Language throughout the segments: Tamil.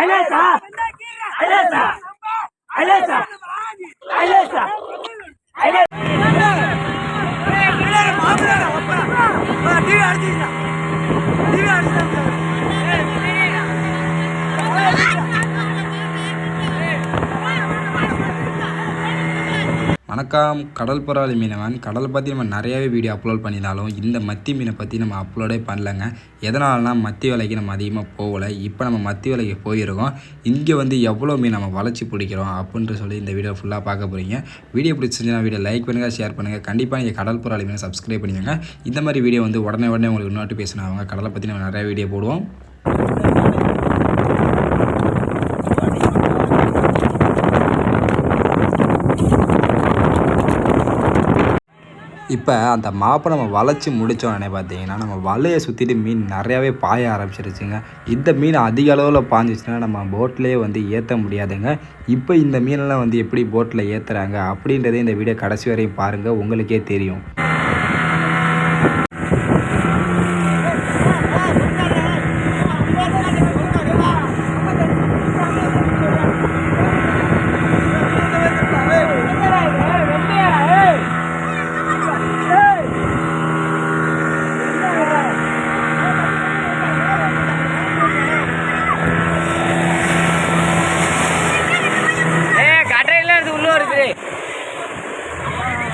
ஐலேசா ஐலேசா ஐலேசா ஐலேசா வணக்கம். கடல் புறாளி மீனவன். கடலை பற்றி நம்ம நிறையாவே வீடியோ அப்லோட் பண்ணியிருந்தாலும் இந்த மத்தி மீனை பற்றி நம்ம அப்லோடே பண்ணலங்க. எதனாலனா மத்தி விலைக்கு நம்ம அதிகமாக போகலை. இப்போ நம்ம மத்தி விலைக்கு போயிருக்கோம். இங்கே வந்து எவ்வளோ மீன் நம்ம வளைச்சி பிடிக்கிறோம் அப்படின்ற சொல்லி இந்த வீடியோ ஃபுல்லாக பார்க்க போகிறீங்க வீடியோ பிடிச்சிருந்துச்சுன்னா வீடியோ லைக் பண்ணுங்கள் ஷேர் பண்ணுங்கள் கண்டிப்பாக நீங்கள் கடல் புறாளி மீனை சப்ஸ்கிரைப் பண்ணிக்கோங்க. இந்த மாதிரி வீடியோ வந்து உடனே உடனே உங்களுக்கு நோட்டிஃபிகேஷன் ஆகுங்க. கடலை பற்றி நம்ம நிறைய வீடியோ போடுவோம். இப்போ அந்த மாப்பை நம்ம வளைச்சி முடித்தோடனே பார்த்தீங்கன்னா நம்ம வலையை சுற்றிட்டு மீன் நிறையாவே பாய ஆரம்பிச்சிருச்சுங்க. இந்த மீன் அதிக அளவில் பாஞ்சிச்சுன்னா நம்ம போட்லேயே வந்து ஏற்ற முடியாதுங்க. இப்போ இந்த மீனெல்லாம் வந்து எப்படி போட்டில் ஏற்றுறாங்க அப்படின்றதே இந்த வீடியோ கடைசி வரையும் பாருங்கள் உங்களுக்கே தெரியும்.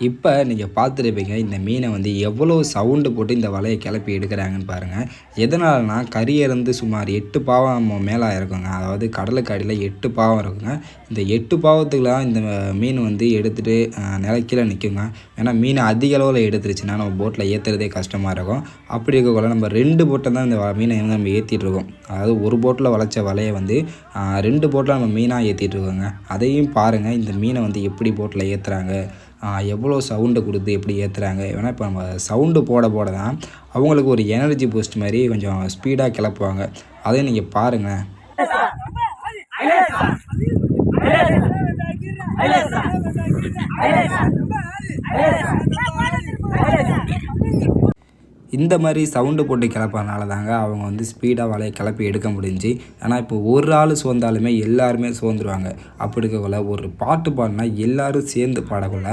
இப்போ நீங்கள் பார்த்துருப்பீங்க இந்த மீனை வந்து எவ்வளோ சவுண்டு போட்டு இந்த வலையை கிளப்பி எடுக்கிறாங்கன்னு பாருங்கள் எதனாலனா கறி இறந்து சுமார் எட்டு பாவம் மேலே இருக்குங்க. அதாவது கடலுக்கு அடியில் எட்டு பாவம் இருக்குங்க. இந்த எட்டு பாவத்துக்குலாம் இந்த மீன் வந்து எடுத்துகிட்டு நிலைக்கீழ நிற்குங்க ஏன்னா மீன் அதிக அளவில் எடுத்துருச்சுன்னா நம்ம போட்டில் ஏற்றுறதே கஷ்டமாக இருக்கும். அப்படி இருக்கக்குள்ள நம்ம ரெண்டு போட்டை தான் இந்த வ- மீனை வந்து நம்ம ஏற்றிட்டுருக்கோம் அதாவது ஒரு போட்டில் வளைச்ச வலையை வந்து ரெண்டு போட்டில் நம்ம மீனாக ஏற்றிட்டுருக்கோங்க அதையும் பாருங்கள் இந்த மீனை வந்து எப்படி போட்டில் ஏற்றுறாங்க எவ்வளோ சவுண்டு கொடுத்து எப்படி ஏற்றுறாங்க ஏன்னா இப்போ நம்ம சவுண்டு போட போட தான் அவங்களுக்கு ஒரு எனர்ஜி பூஸ்ட் மாதிரி கொஞ்சம் ஸ்பீடாக கிளப்புவாங்க அதையும் நீங்கள் பாருங்கள் இந்த மாதிரி சவுண்டு போட்டு கிளப்பனால தாங்க அவங்க வந்து ஸ்பீடாக வலையை கிளப்பி எடுக்க முடிஞ்சு. ஆனால் இப்போ ஒரு ஆள் சோர்ந்தாலுமே எல்லாருமே சோர்ந்துருவாங்க. அப்படி இருக்கக்குள்ள ஒரு பாட்டு பாடினா எல்லாரும் சேர்ந்து பாடக்குள்ள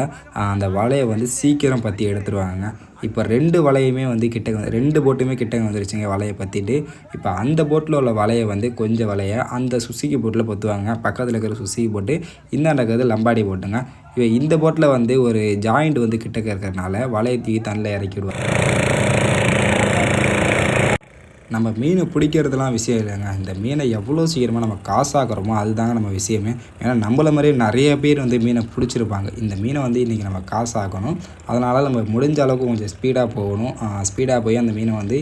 அந்த வலையை வந்து சீக்கிரம் பற்றி எடுத்துருவாங்க இப்போ ரெண்டு வலையுமே வந்து கிட்ட ரெண்டு போட்டுமே கிட்ட வந்துருச்சுங்க வலையை பற்றிட்டு இப்போ அந்த போட்டில் உள்ள வலையை வந்து கொஞ்சம் வலையை அந்த சுசிக்கு போட்டில் பொத்துவாங்க. பக்கத்தில் இருக்கிற சுசிக்கு போட்டு இந்தாண்ட இருக்கிறது லம்பாடி போட்டுங்க. இப்போ இந்த போட்டில் வந்து ஒரு ஜாயிண்ட் வந்து கிட்டக்க இருக்கிறதுனால வலையை தூக்கி தண்ணில் இறக்கிடுவாங்க. நம்ம மீனை பிடிக்கிறதுலாம் விஷயம் இல்லைங்க. இந்த மீனை எவ்வளோ சீக்கிரமாக நம்ம காசாக்குறோமோ அதுதாங்க நம்ம விஷயமே. ஏன்னா நம்மள மாதிரியே நிறைய பேர் வந்து மீனை பிடிச்சிருப்பாங்க. இந்த மீனை வந்து இன்றைக்கி நம்ம காசாக்கணும். அதனால் நம்ம முடிஞ்ச அளவுக்கு கொஞ்சம் ஸ்பீடாக போகணும். ஸ்பீடாக போய் அந்த மீனை வந்து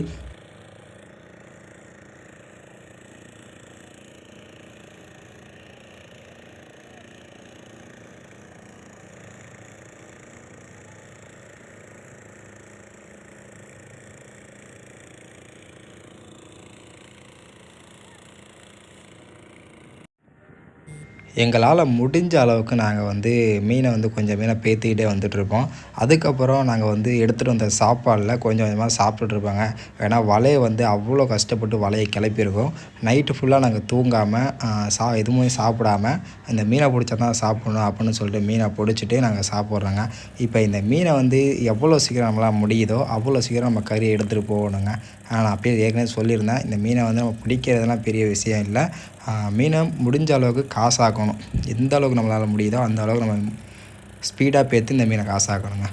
எங்களால் முடிஞ்ச அளவுக்கு நாங்கள் வந்து மீனை வந்து கொஞ்சம் மீனை பேத்திக்கிட்டே வந்துட்டுருப்போம். அதுக்கப்புறம் நாங்கள் வந்து எடுத்துகிட்டு வந்த சாப்பாடில் கொஞ்சம் கொஞ்சமாக சாப்பிட்டுட்ருப்பாங்க ஏன்னா வலையை வந்து அவ்வளோ கஷ்டப்பட்டு வலையை கிளப்பியிருக்கோம். நைட்டு ஃபுல்லாக நாங்கள் தூங்காமல் சா எதுவுமே சாப்பிடாம இந்த மீனை பிடிச்சா தான் சாப்பிடணும் அப்படின்னு சொல்லிட்டு மீனை பிடிச்சிட்டு நாங்கள் சாப்பிட்றோங்க. இப்போ இந்த மீனை வந்து எவ்வளோ சீக்கிரம் நம்மளால் முடியுதோ அவ்வளோ சீக்கிரம் நம்ம கறி எடுத்துகிட்டு போகணுங்க. நான் அப்பயே ஏற்கனவே சொல்லியிருந்தேன் இந்த மீனை வந்து நம்ம பிடிக்கிறதுலாம் பெரிய விஷயம் இல்லை. மீனை முடிஞ்ச அளவுக்கு காசாக்கணும். எந்த அளவுக்கு நம்மளால் முடியுதோ அந்த அளவுக்கு நம்ம ஸ்பீடாக பேத்து இந்த மீனை காசாக்கணுங்க.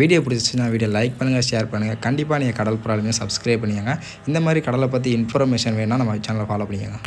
வீடியோ பிடிச்சிச்சுன்னா வீடியோ லைக் பண்ணுங்கள் ஷேர் பண்ணுங்கள் கண்டிப்பாக நீங்கள் கடல் புறாலுமே சப்ஸ்கிரைப் பண்ணிக்கோங்க. இந்த மாதிரி கடலை பற்றி இன்ஃபர்மேஷன் வேணால் நம்ம சேனலை ஃபாலோ பண்ணிக்கோங்க.